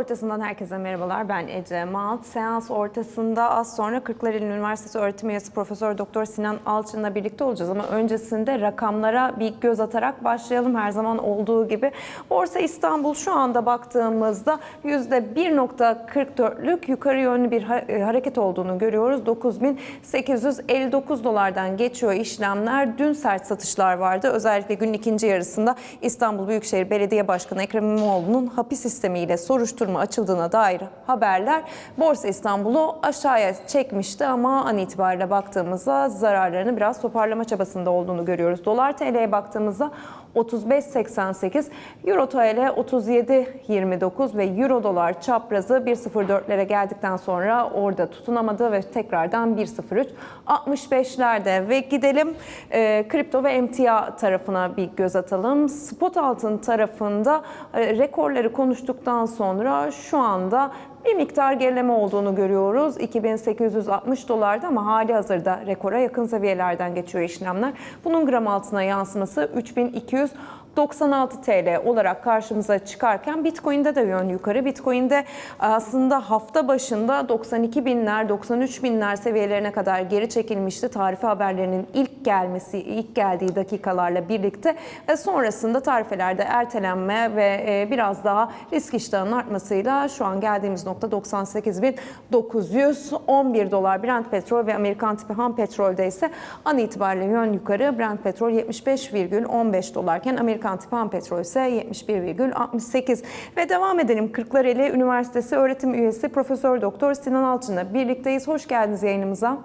ortasından herkese merhabalar. Ben Ece Malt. Seans ortasında az sonra Kırklareli Üniversitesi öğretim üyesi Profesör Doktor Sinan Alçın'la birlikte olacağız ama öncesinde rakamlara bir göz atarak başlayalım her zaman olduğu gibi. Borsa İstanbul şu anda baktığımızda %1.44'lük yukarı yönlü bir e, hareket olduğunu görüyoruz. 9859 dolardan geçiyor işlemler. Dün sert satışlar vardı. Özellikle günün ikinci yarısında İstanbul Büyükşehir Belediye Başkanı Ekrem İmamoğlu'nun hapis sistemiyle soruşturma açıldığına dair haberler Borsa İstanbul'u aşağıya çekmişti ama an itibariyle baktığımızda zararlarını biraz toparlama çabasında olduğunu görüyoruz. Dolar TL'ye baktığımızda 35.88, Euro TL 37.29 ve Euro dolar çaprazı 1.04'lere geldikten sonra orada tutunamadı ve tekrardan 1.03 65'lerde ve gidelim e, kripto ve emtia tarafına bir göz atalım. Spot altın tarafında e, rekorları konuştuktan sonra şu anda bir miktar gerileme olduğunu görüyoruz. 2860 dolarda ama hali hazırda rekora yakın seviyelerden geçiyor işlemler. Bunun gram altına yansıması 3296 TL olarak karşımıza çıkarken Bitcoin'de de yön yukarı. Bitcoin'de aslında hafta başında 92 binler, 93 binler seviyelerine kadar geri çekilmişti. Tarife haberlerinin ilk gelmesi, ilk geldiği dakikalarla birlikte ve sonrasında tarifelerde ertelenme ve e, biraz daha risk iştahının artmasıyla şu an geldiğimiz nokta 98.911 dolar Brent petrol ve Amerikan tipi ham petrolde ise an itibariyle yön yukarı. Brent petrol 75,15 dolarken Amerikan tipi ham petrol ise 71,68 ve devam edelim Kırklareli Üniversitesi öğretim üyesi Profesör Doktor Sinan Alçın'la birlikteyiz. Hoş geldiniz yayınımıza.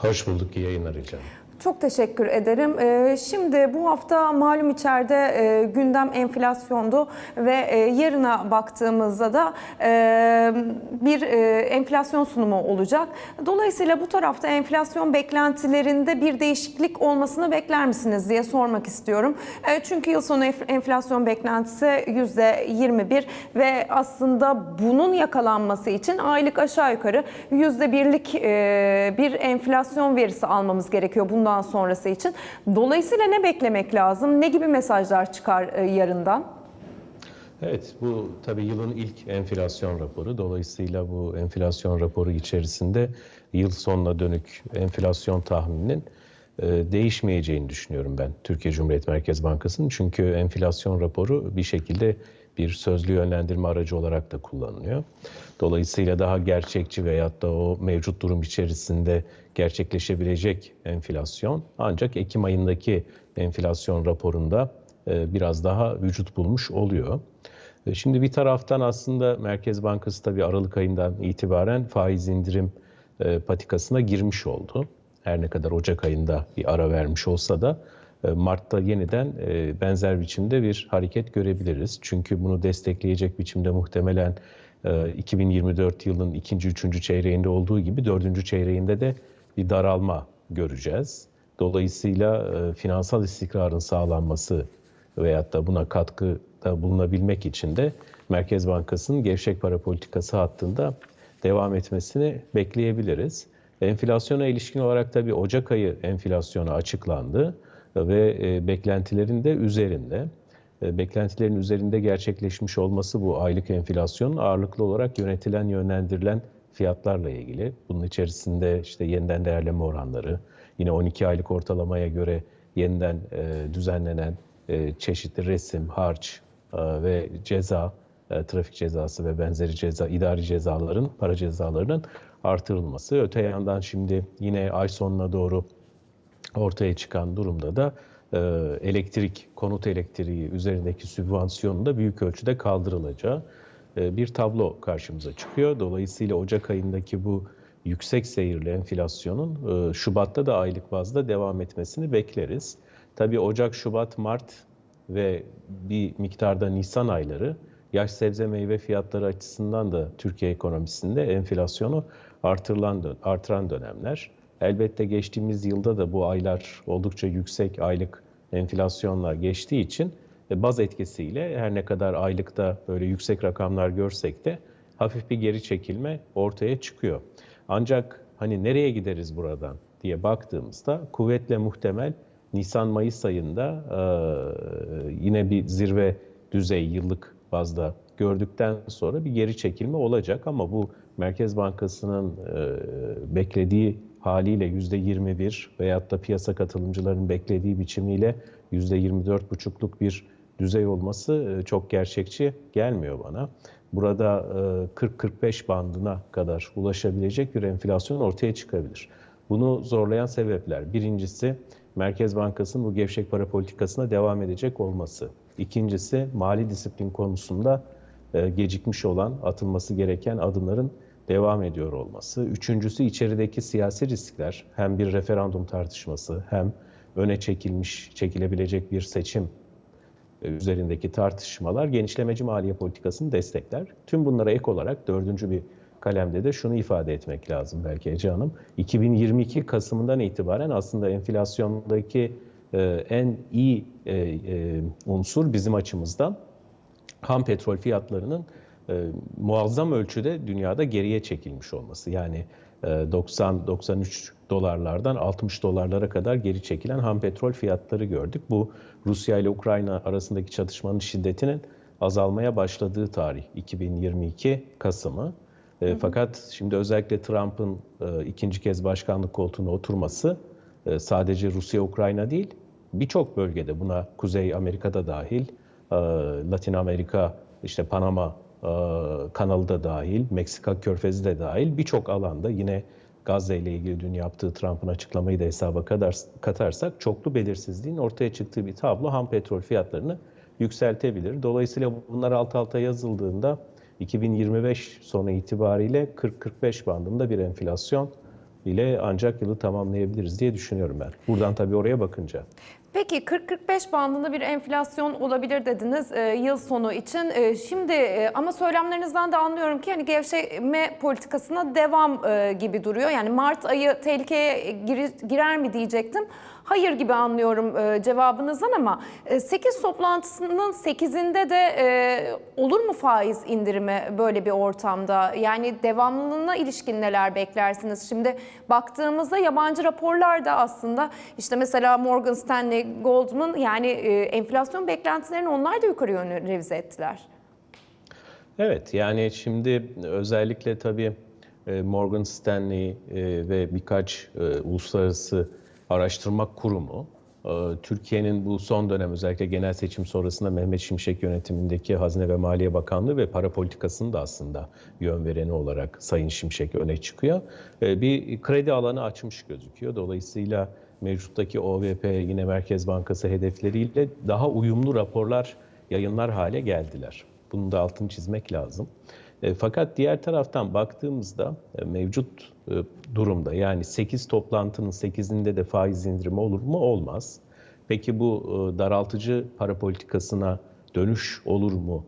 Hoş bulduk, iyi yayınlar Ece. Çok teşekkür ederim. Ee, Şimdi bu hafta malum içeride e, gündem enflasyondu ve e, yarına baktığımızda da e, bir enflasyon sunumu olacak. Dolayısıyla bu tarafta enflasyon beklentilerinde bir değişiklik olmasını bekler misiniz diye sormak istiyorum. Çünkü yıl sonu enf- enflasyon beklentisi %21 ve aslında bunun yakalanması için aylık aşağı yukarı %1'lik e, bir enflasyon verisi almamız gerekiyor bundan sonrası için. Dolayısıyla ne beklemek lazım? Ne gibi mesajlar çıkar e, yarından? Evet, bu tabii yılın ilk enflasyon raporu. Dolayısıyla bu enflasyon raporu içerisinde yıl sonuna dönük enflasyon tahmininin e, değişmeyeceğini düşünüyorum ben Türkiye Cumhuriyet Merkez Bankası'nın. Çünkü enflasyon raporu bir şekilde bir sözlü yönlendirme aracı olarak da kullanılıyor. Dolayısıyla daha gerçekçi veyahut da o mevcut durum içerisinde gerçekleşebilecek enflasyon ancak Ekim ayındaki enflasyon raporunda e, biraz daha vücut bulmuş oluyor. E, Şimdi bir taraftan aslında Merkez Bankası tabii Aralık ayından itibaren faiz indirim e, patikasına girmiş oldu. Her ne kadar Ocak ayında bir ara vermiş olsa da Mart'ta yeniden e, benzer biçimde bir hareket görebiliriz. Çünkü bunu destekleyecek biçimde muhtemelen e, 2024 yılının ikinci, üçüncü çeyreğinde olduğu gibi dördüncü çeyreğinde de bir daralma göreceğiz. Dolayısıyla e, finansal istikrarın sağlanması veyahut da buna katkıda bulunabilmek için de Merkez Bankası'nın gevşek para politikası hattında devam etmesini bekleyebiliriz. Enflasyona ilişkin olarak tabii Ocak ayı enflasyonu açıklandı ve e, beklentilerin de üzerinde. E, Beklentilerin üzerinde gerçekleşmiş olması bu aylık enflasyonun ağırlıklı olarak yönetilen, yönlendirilen fiyatlarla ilgili. Bunun içerisinde işte yeniden değerleme oranları, yine 12 aylık ortalamaya göre yeniden e, düzenlenen çeşitli resim, harç ve ceza, trafik cezası ve benzeri ceza, idari cezaların, para cezalarının artırılması. Öte yandan şimdi yine ay sonuna doğru ortaya çıkan durumda da e, elektrik, konut elektriği üzerindeki sübvansiyonun da büyük ölçüde kaldırılacağı e, bir tablo karşımıza çıkıyor. Dolayısıyla Ocak ayındaki bu yüksek seyirli enflasyonun e, Şubat'ta da aylık bazda devam etmesini bekleriz. Tabii Ocak, Şubat, Mart ve bir miktarda Nisan ayları yaş sebze meyve fiyatları açısından da Türkiye ekonomisinde enflasyonu artırılan, artıran dönemler. Elbette geçtiğimiz yılda da bu aylar oldukça yüksek aylık enflasyonla geçtiği için e, baz etkisiyle her ne kadar aylıkta böyle yüksek rakamlar görsek de hafif bir geri çekilme ortaya çıkıyor. Ancak hani nereye gideriz buradan diye baktığımızda kuvvetle muhtemel Nisan-Mayıs ayında e, yine bir zirve düzey yıllık bazda gördükten sonra bir geri çekilme olacak ama bu Merkez Bankası'nın e, beklediği haliyle %21 veyahut da piyasa katılımcıların beklediği biçimiyle %24,5'luk bir düzey olması e, çok gerçekçi gelmiyor bana. Burada e, 40-45 bandına kadar ulaşabilecek bir enflasyon ortaya çıkabilir. Bunu zorlayan sebepler. Birincisi Merkez Bankası'nın bu gevşek para politikasına devam edecek olması. İkincisi mali disiplin konusunda e, gecikmiş olan, atılması gereken adımların devam ediyor olması. Üçüncüsü içerideki siyasi riskler. Hem bir referandum tartışması hem öne çekilmiş, çekilebilecek bir seçim e, üzerindeki tartışmalar genişlemeci maliye politikasını destekler. Tüm bunlara ek olarak dördüncü bir kalemde de şunu ifade etmek lazım belki Ece Hanım. 2022 Kasım'ından itibaren aslında enflasyondaki e, en iyi e, unsur bizim açımızdan ham petrol fiyatlarının e, muazzam ölçüde dünyada geriye çekilmiş olması. Yani e, 90-93 dolarlardan 60 dolarlara kadar geri çekilen ham petrol fiyatları gördük. Bu Rusya ile Ukrayna arasındaki çatışmanın şiddetinin azalmaya başladığı tarih 2022 Kasım'ı. E, fakat şimdi özellikle Trump'ın e, ikinci kez başkanlık koltuğuna oturması e, sadece Rusya-Ukrayna değil, birçok bölgede buna Kuzey Amerika'da dahil, e, Latin Amerika, işte Panama e, kanalı da dahil, Meksika körfezi de dahil birçok alanda yine Gazze ile ilgili dün yaptığı Trump'ın açıklamayı da hesaba kadar katarsak çoklu belirsizliğin ortaya çıktığı bir tablo ham petrol fiyatlarını yükseltebilir. Dolayısıyla bunlar alt alta yazıldığında 2025 sonu itibariyle 40-45 bandında bir enflasyon ile ancak yılı tamamlayabiliriz diye düşünüyorum ben. Buradan tabii oraya bakınca. Peki 40-45 bandında bir enflasyon olabilir dediniz e, yıl sonu için. E, şimdi e, ama söylemlerinizden de anlıyorum ki hani gevşeme politikasına devam e, gibi duruyor. Yani Mart ayı tehlikeye gir- girer mi diyecektim. Hayır gibi anlıyorum e, cevabınızdan ama e, 8 toplantısının 8'inde de e, olur mu faiz indirimi böyle bir ortamda? Yani devamlılığına ilişkin neler beklersiniz? Şimdi baktığımızda yabancı raporlar da aslında işte mesela Morgan Stanley, Goldman yani e, enflasyon beklentilerini onlar da yukarı yönlü revize ettiler. Evet yani şimdi özellikle tabii e, Morgan Stanley e, ve birkaç e, uluslararası araştırma kurumu e, Türkiye'nin bu son dönem özellikle genel seçim sonrasında Mehmet Şimşek yönetimindeki Hazine ve Maliye Bakanlığı ve para politikasının da aslında yön vereni olarak Sayın Şimşek öne çıkıyor. E, Bir kredi alanı açmış gözüküyor. Dolayısıyla mevcuttaki OVP yine Merkez Bankası hedefleriyle daha uyumlu raporlar yayınlar hale geldiler. Bunun da altını çizmek lazım. E, fakat diğer taraftan baktığımızda e, mevcut e, durumda yani 8 toplantının 8'inde de faiz indirimi olur mu? Olmaz. Peki bu daraltıcı para politikasına dönüş olur mu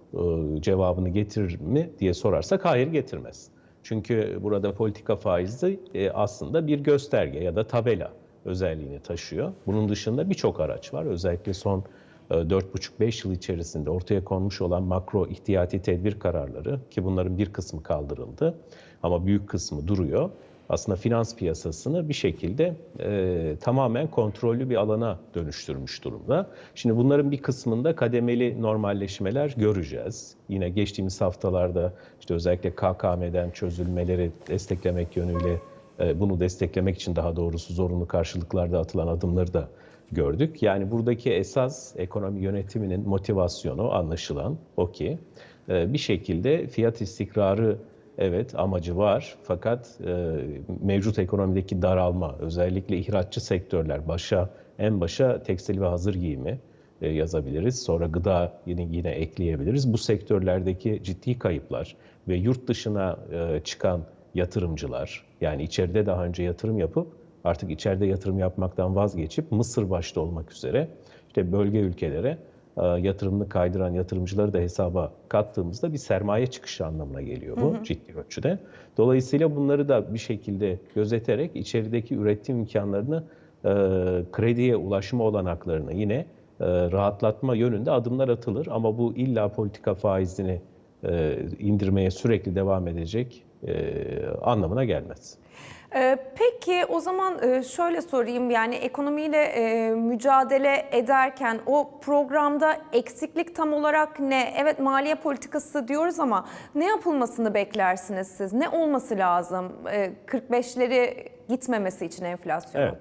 cevabını getirir mi diye sorarsak hayır getirmez. Çünkü burada politika faizi aslında bir gösterge ya da tabela özelliğini taşıyor. Bunun dışında birçok araç var. Özellikle son 4,5-5 yıl içerisinde ortaya konmuş olan makro ihtiyati tedbir kararları ki bunların bir kısmı kaldırıldı ama büyük kısmı duruyor. Aslında finans piyasasını bir şekilde e, tamamen kontrollü bir alana dönüştürmüş durumda. Şimdi bunların bir kısmında kademeli normalleşmeler göreceğiz. Yine geçtiğimiz haftalarda işte özellikle KKM'den çözülmeleri desteklemek yönüyle e, bunu desteklemek için daha doğrusu zorunlu karşılıklarda atılan adımları da gördük. Yani buradaki esas ekonomi yönetiminin motivasyonu anlaşılan o ki e, bir şekilde fiyat istikrarı evet amacı var fakat e, mevcut ekonomideki daralma özellikle ihraççı sektörler başa en başa tekstil ve hazır giyimi e, yazabiliriz. Sonra gıda yine, yine ekleyebiliriz. Bu sektörlerdeki ciddi kayıplar ve yurt dışına çıkan yatırımcılar yani içeride daha önce yatırım yapıp artık içeride yatırım yapmaktan vazgeçip Mısır başta olmak üzere işte bölge ülkelere e, yatırımını kaydıran yatırımcıları da hesaba kattığımızda bir sermaye çıkışı anlamına geliyor bu ciddi ölçüde. Dolayısıyla bunları da bir şekilde gözeterek içerideki üretim imkanlarını, e, krediye ulaşma olanaklarını yine e, rahatlatma yönünde adımlar atılır. Ama bu illa politika faizini indirmeye sürekli devam edecek anlamına gelmez. Ee, Peki o zaman e, şöyle sorayım yani ekonomiyle e, mücadele ederken o programda eksiklik tam olarak ne? Evet maliye politikası diyoruz ama ne yapılmasını beklersiniz siz? Ne olması lazım e, 45'leri gitmemesi için enflasyonun? Evet.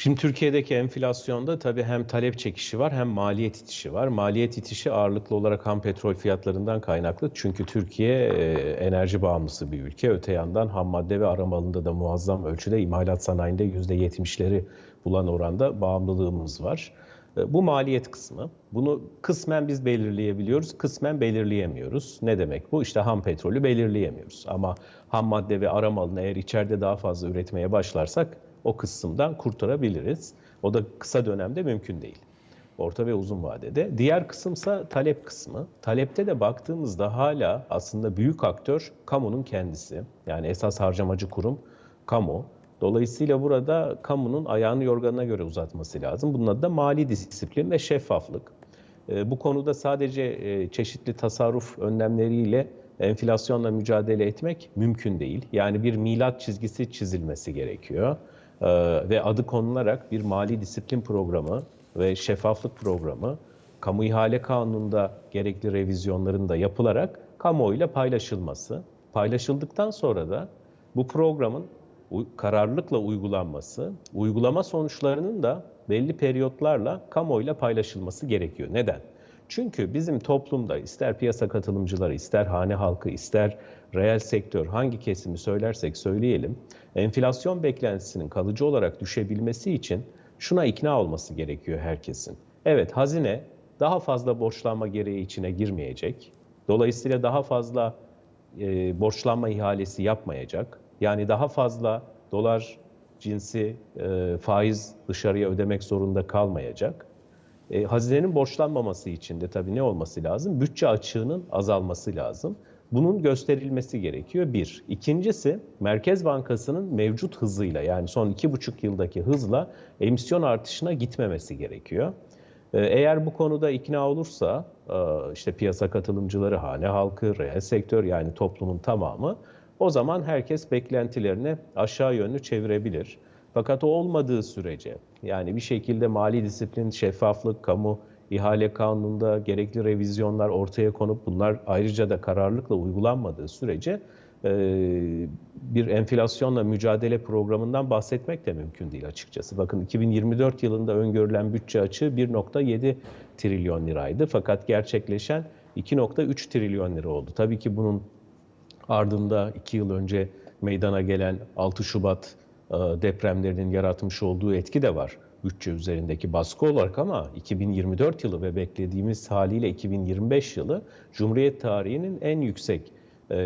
Şimdi Türkiye'deki enflasyonda tabii hem talep çekişi var hem maliyet itişi var. Maliyet itişi ağırlıklı olarak ham petrol fiyatlarından kaynaklı. Çünkü Türkiye e, enerji bağımlısı bir ülke. Öte yandan ham madde ve arama alanında da muazzam ölçüde imalat sanayinde %70'leri bulan oranda bağımlılığımız var. E, Bu maliyet kısmı. Bunu kısmen biz belirleyebiliyoruz, kısmen belirleyemiyoruz. Ne demek bu? İşte ham petrolü belirleyemiyoruz. Ama ham madde ve arama alanı eğer içeride daha fazla üretmeye başlarsak o kısımdan kurtarabiliriz. O da kısa dönemde mümkün değil. Orta ve uzun vadede. Diğer kısımsa talep kısmı. Talepte de baktığımızda hala aslında büyük aktör kamunun kendisi. Yani esas harcamacı kurum kamu. Dolayısıyla burada kamunun ayağını yorganına göre uzatması lazım. Bunun adı da mali disiplin ve şeffaflık. E, Bu konuda sadece e, çeşitli tasarruf önlemleriyle enflasyonla mücadele etmek mümkün değil. Yani bir milat çizgisi çizilmesi gerekiyor. E, Ve adı konularak bir mali disiplin programı ve şeffaflık programı kamu ihale kanununda gerekli revizyonların da yapılarak kamuoyuyla paylaşılması. Paylaşıldıktan sonra da bu programın kararlılıkla uygulanması, uygulama sonuçlarının da belli periyotlarla kamuoyuyla paylaşılması gerekiyor. Neden? Çünkü bizim toplumda ister piyasa katılımcıları, ister hane halkı, ister reel sektör hangi kesimi söylersek söyleyelim, enflasyon beklentisinin kalıcı olarak düşebilmesi için şuna ikna olması gerekiyor herkesin. Evet hazine daha fazla borçlanma gereği içine girmeyecek. Dolayısıyla daha fazla e, borçlanma ihalesi yapmayacak. Yani daha fazla dolar cinsi e, faiz dışarıya ödemek zorunda kalmayacak. E, hazinenin borçlanmaması için de tabii ne olması lazım? Bütçe açığının azalması lazım. Bunun gösterilmesi gerekiyor bir. İkincisi Merkez Bankası'nın mevcut hızıyla yani son iki buçuk yıldaki hızla emisyon artışına gitmemesi gerekiyor. Ee, Eğer bu konuda ikna olursa e, işte piyasa katılımcıları, hane halkı, reel sektör yani toplumun tamamı o zaman herkes beklentilerini aşağı yönlü çevirebilir. Fakat o olmadığı sürece yani bir şekilde mali disiplin, şeffaflık, kamu ihale kanununda gerekli revizyonlar ortaya konup bunlar ayrıca da kararlılıkla uygulanmadığı sürece e, bir enflasyonla mücadele programından bahsetmek de mümkün değil açıkçası. Bakın 2024 yılında öngörülen bütçe açığı 1.7 trilyon liraydı fakat gerçekleşen 2.3 trilyon lira oldu. Tabii ki bunun ardında 2 yıl önce meydana gelen 6 Şubat depremlerinin yaratmış olduğu etki de var bütçe üzerindeki baskı olarak ama 2024 yılı ve beklediğimiz haliyle 2025 yılı Cumhuriyet tarihinin en yüksek e,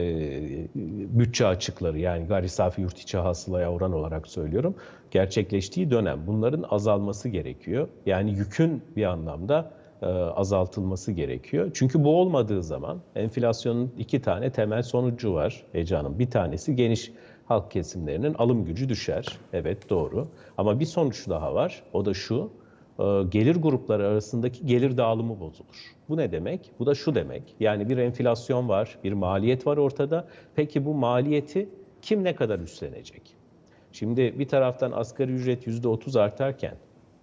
bütçe açıkları yani gayri safi yurt içi hasılaya oran olarak söylüyorum gerçekleştiği dönem. Bunların azalması gerekiyor. Yani yükün bir anlamda e, azaltılması gerekiyor. Çünkü bu olmadığı zaman enflasyonun iki tane temel sonucu var Ece Hanım. Bir tanesi geniş halk kesimlerinin alım gücü düşer. Evet doğru. Ama bir sonuç daha var. O da şu. e, Gelir grupları arasındaki gelir dağılımı bozulur. Bu ne demek? Bu da şu demek. Yani bir enflasyon var, bir maliyet var ortada. Peki bu maliyeti kim ne kadar üstlenecek? Şimdi bir taraftan asgari ücret %30 artarken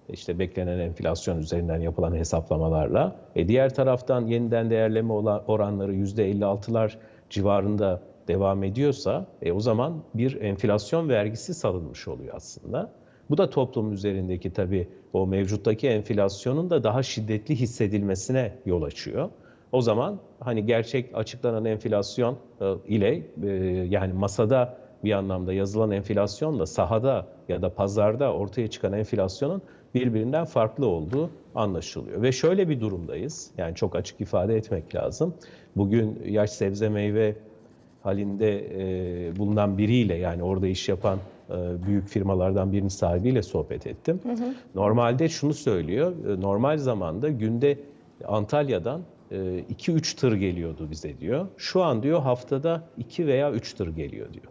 işte beklenen enflasyon üzerinden yapılan hesaplamalarla e diğer taraftan yeniden değerleme oranları %56'lar civarında devam ediyorsa e o zaman bir enflasyon vergisi salınmış oluyor aslında. Bu da toplum üzerindeki tabii o mevcuttaki enflasyonun da daha şiddetli hissedilmesine yol açıyor. O zaman hani gerçek açıklanan enflasyon e, ile e, yani masada bir anlamda yazılan enflasyonla sahada ya da pazarda ortaya çıkan enflasyonun birbirinden farklı olduğu anlaşılıyor. Ve şöyle bir durumdayız. Yani çok açık ifade etmek lazım. Bugün yaş sebze meyve halinde e, bulunan biriyle yani orada iş yapan e, büyük firmalardan birinin sahibiyle sohbet ettim. Normalde şunu söylüyor. e, Normal zamanda günde Antalya'dan 2-3 tır geliyordu bize diyor. Şu an diyor haftada 2 veya 3 tır geliyor diyor.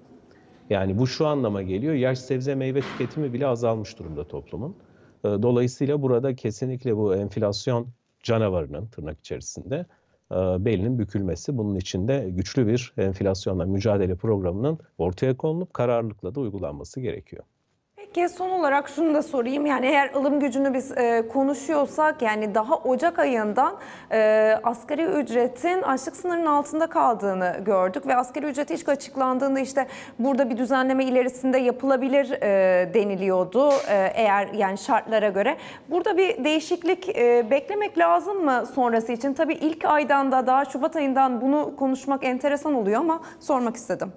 Yani bu şu anlama geliyor. Yaş sebze meyve tüketimi bile azalmış durumda toplumun. E, Dolayısıyla burada kesinlikle bu enflasyon canavarının tırnak içerisinde e, belinin bükülmesi. Bunun için de güçlü bir enflasyonla mücadele programının ortaya konulup kararlılıkla da uygulanması gerekiyor. Peki son olarak şunu da sorayım. Yani eğer alım gücünü biz e, konuşuyorsak yani daha Ocak ayından e, asgari ücretin açlık sınırının altında kaldığını gördük ve asgari ücret ilk açıklandığında işte burada bir düzenleme ilerisinde yapılabilir e, deniliyordu e, eğer yani şartlara göre. Burada bir değişiklik e, beklemek lazım mı sonrası için? Tabii ilk aydan da daha Şubat ayından bunu konuşmak enteresan oluyor ama sormak istedim.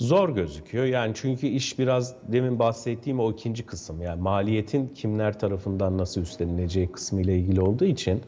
Zor gözüküyor. Yani çünkü iş biraz demin bahsettiğim o ikinci kısım. Yani maliyetin kimler tarafından nasıl üstlenileceği kısmı ile ilgili olduğu için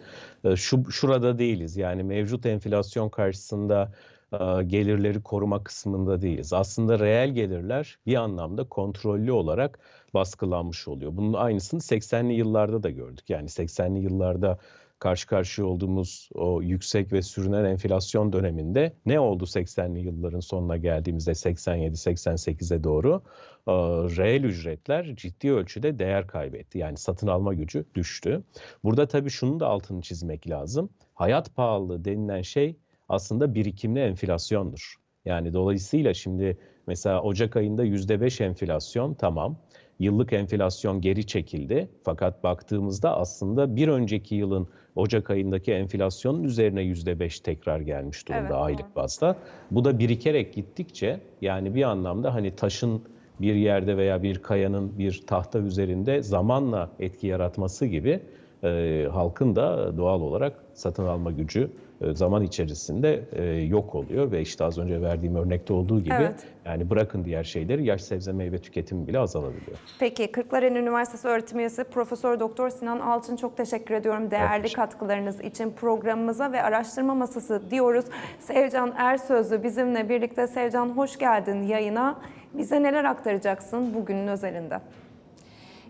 e, şu şurada değiliz. Yani mevcut enflasyon karşısında e, gelirleri koruma kısmında değiliz. Aslında reel gelirler bir anlamda kontrollü olarak baskılanmış oluyor. Bunun aynısını 80'li yıllarda da gördük. Yani 80'li yıllarda karşı karşıya olduğumuz o yüksek ve sürünen enflasyon döneminde ne oldu 80'li yılların sonuna geldiğimizde 87-88'e doğru? Ee, Reel ücretler ciddi ölçüde değer kaybetti. Yani satın alma gücü düştü. Burada tabii şunu da altını çizmek lazım. Hayat pahalılığı denilen şey aslında birikimli enflasyondur. Yani dolayısıyla şimdi mesela Ocak ayında %5 enflasyon tamam. Yıllık enflasyon geri çekildi. Fakat baktığımızda aslında bir önceki yılın Ocak ayındaki enflasyonun üzerine %5 tekrar gelmiş durumda Evet, aylık bazda. Bu da birikerek gittikçe yani bir anlamda hani taşın bir yerde veya bir kayanın bir tahta üzerinde zamanla etki yaratması gibi e, halkın da doğal olarak satın alma gücü zaman içerisinde e, yok oluyor ve işte az önce verdiğim örnekte olduğu gibi Evet. yani bırakın diğer şeyleri yaş sebze meyve tüketimi bile azalabiliyor. Peki Kırklareli Üniversitesi öğretim üyesi Profesör Doktor Sinan Alçın çok teşekkür ediyorum değerli teşekkür katkılarınız için programımıza ve araştırma masası diyoruz. Sevcan Ersözlü bizimle birlikte. Sevcan hoş geldin yayına. Bize neler aktaracaksın bugünün özelinde?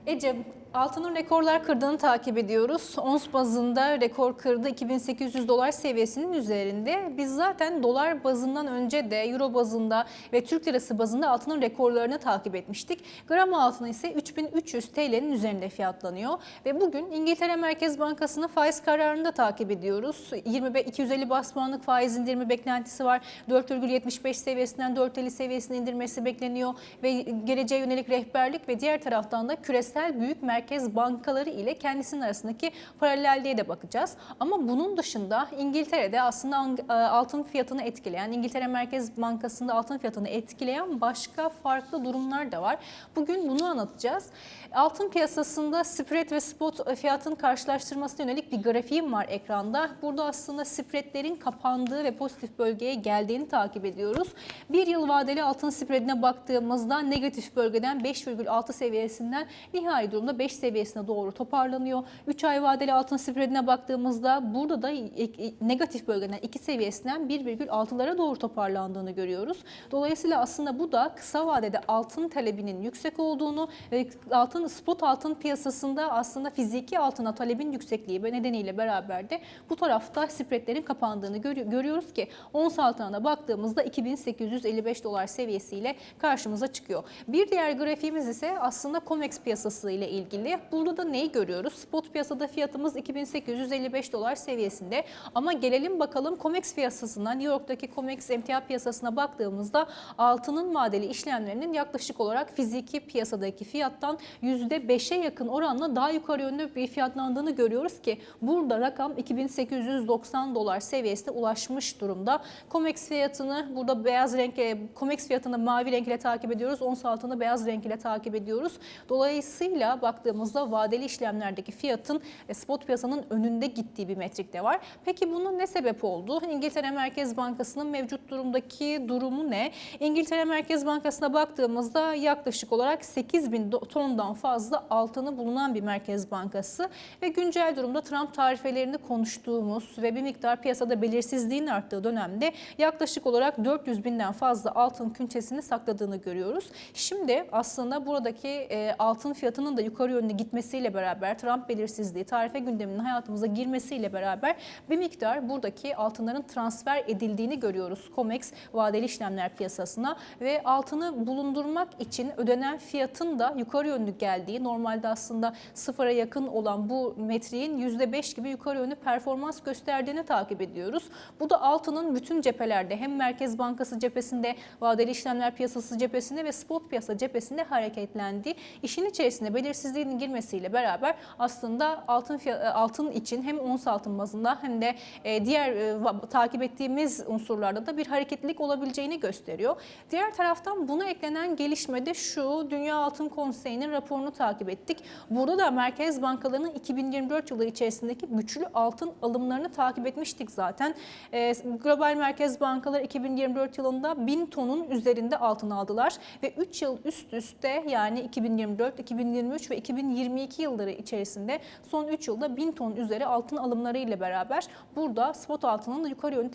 Ece, altının rekorlar kırdığını takip ediyoruz. Ons bazında rekor kırdı 2800 dolar seviyesinin üzerinde. Biz zaten dolar bazından önce de euro bazında ve Türk lirası bazında altının rekorlarını takip etmiştik. Gram altın ise 3300 TL'nin üzerinde fiyatlanıyor. Ve bugün İngiltere Merkez Bankası'nın faiz kararını da takip ediyoruz. 20 ve 250 bas puanlık faiz indirimi beklentisi var. 4,75 seviyesinden 4,50 seviyesine indirmesi bekleniyor. Ve geleceğe yönelik rehberlik ve diğer taraftan da küresel büyük merkez bankaları ile kendisinin arasındaki paralelliğe de bakacağız. Ama bunun dışında İngiltere'de aslında e, altın fiyatını etkileyen, İngiltere Merkez Bankası'nda altın fiyatını etkileyen başka farklı durumlar da var. Bugün bunu anlatacağız. Altın piyasasında spread ve spot fiyatın karşılaştırmasına yönelik bir grafiğim var ekranda. Burada aslında spreadlerin kapandığı ve pozitif bölgeye geldiğini takip ediyoruz. Bir yıl vadeli altın spreadine baktığımızda negatif bölgeden 5,6 seviyesinden nihai durumda 5 seviyesine doğru toparlanıyor. 3 ay vadeli altın spreadine baktığımızda burada da e- e- negatif bölgeden 2 seviyesinden 1,6'lara doğru toparlandığını görüyoruz. Dolayısıyla aslında bu da kısa vadede altın talebinin yüksek olduğunu ve altın spot altın piyasasında aslında fiziki altına talebin yüksekliği nedeniyle beraber de bu tarafta spreadlerin kapandığını görü- görüyoruz ki ons altına da baktığımızda 2855 dolar seviyesiyle karşımıza çıkıyor. Bir diğer grafiğimiz ise aslında COMEX piyasası ile ilgili. Burada da neyi görüyoruz? Spot piyasada fiyatımız 2855 dolar seviyesinde ama gelelim bakalım COMEX piyasasından New York'taki COMEX emtia piyasasına baktığımızda altının vadeli işlemlerinin yaklaşık olarak fiziki piyasadaki fiyattan %5'e yakın oranla daha yukarı yönlü bir fiyatlandığını görüyoruz ki burada rakam 2890 dolar seviyesine ulaşmış durumda. COMEX fiyatını burada beyaz renk, e, COMEX fiyatını mavi renk ile takip ediyoruz. Ons altını beyaz renk ile takip ediyoruz. Dolayısıyla baktığımızda vadeli işlemlerdeki fiyatın e, spot piyasanın önünde gittiği bir metrik de var. Peki bunun ne sebep oldu? İngiltere Merkez Bankası'nın mevcut durumdaki durumu ne? İngiltere Merkez Bankası'na baktığımızda yaklaşık olarak 8 bin tondan fazla altını bulunan bir merkez bankası ve güncel durumda Trump tarifelerini konuştuğumuz ve bir miktar piyasada belirsizliğin arttığı dönemde yaklaşık olarak 400 binden fazla altın künçesini sakladığını görüyoruz. Şimdi aslında buradaki e, altın fiyatının da yukarı yönlü gitmesiyle beraber Trump belirsizliği, tarife gündeminin hayatımıza girmesiyle beraber bir miktar buradaki altınların transfer edildiğini görüyoruz. COMEX vadeli işlemler piyasasına ve altını bulundurmak için ödenen fiyatın da yukarı yönlü geldiği, normalde aslında sıfıra yakın olan bu metriğin %5 gibi yukarı yönlü performans gösterdiğini takip ediyoruz. Bu da altının bütün cephelerde hem Merkez Bankası cephesinde, vadeli işlemler piyasası cephesinde ve spot piyasa cephesinde hareketlendiği işin içerisine belirsizliğin girmesiyle beraber aslında altın fiya- altın için hem ons altın bazında hem de e, diğer e, takip ettiğimiz unsurlarda da bir hareketlilik olabileceğini gösteriyor. Diğer taraftan buna eklenen gelişme de şu Dünya Altın Konseyi'nin raporunu takip ettik. Burada da merkez bankalarının 2024 yılı içerisindeki güçlü altın alımlarını takip etmiştik zaten. E, global merkez bankaları 2024 yılında 1000 tonun üzerinde altın aldılar ve 3 yıl üst üste yani 2024, 2023 ve 2022 yılları içerisinde son 3 yılda 1000 ton üzeri altın alımları ile beraber burada spot altının da yukarı yönlü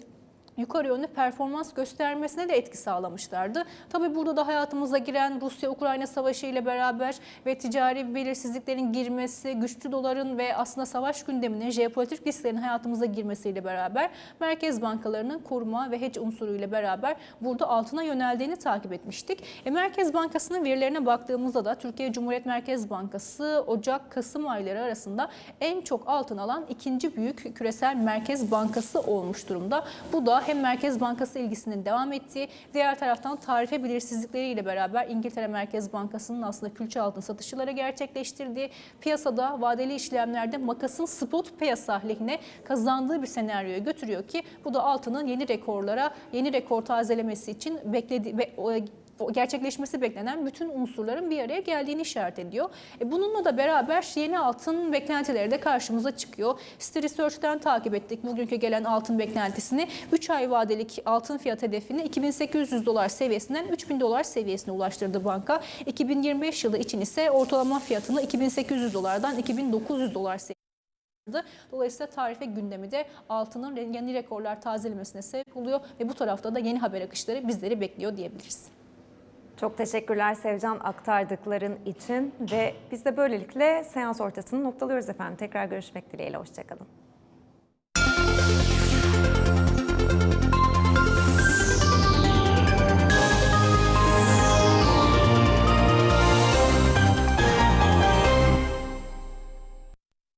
yukarı yönlü performans göstermesine de etki sağlamışlardı. Tabii burada da hayatımıza giren Rusya-Ukrayna savaşı ile beraber ve ticari belirsizliklerin girmesi, güçlü doların ve aslında savaş gündemine jeopolitik risklerin hayatımıza girmesiyle beraber merkez bankalarının koruma ve hedge unsuruyla beraber burada altına yöneldiğini takip etmiştik. E, Merkez Bankası'nın verilerine baktığımızda da Türkiye Cumhuriyet Merkez Bankası Ocak-Kasım ayları arasında en çok altın alan ikinci büyük küresel merkez bankası olmuş durumda. Bu da hem Merkez Bankası ilgisinin devam ettiği, diğer taraftan tarife belirsizlikleriyle beraber İngiltere Merkez Bankası'nın aslında külçe altın satışları gerçekleştirdiği, piyasada vadeli işlemlerde makasın spot piyasa lehine kazandığı bir senaryoya götürüyor ki bu da altının yeni rekorlara, yeni rekor tazelemesi için beklediği o gerçekleşmesi beklenen bütün unsurların bir araya geldiğini işaret ediyor. E bununla da beraber yeni altın beklentileri de karşımıza çıkıyor. City Research'ten takip ettik bugünkü gelen altın beklentisini. 3 ay vadelik altın fiyat hedefini 2800 dolar seviyesinden 3000 dolar seviyesine ulaştırdı banka. 2025 yılı için ise ortalama fiyatını 2800 dolardan 2900 dolar seviyesine Dolayısıyla tarife gündemi de altının yeni rekorlar tazelemesine sebep oluyor ve bu tarafta da yeni haber akışları bizleri bekliyor diyebiliriz. Çok teşekkürler Sevcan aktardıkların için ve biz de böylelikle seans ortasını noktalıyoruz efendim. Tekrar görüşmek dileğiyle, hoşçakalın.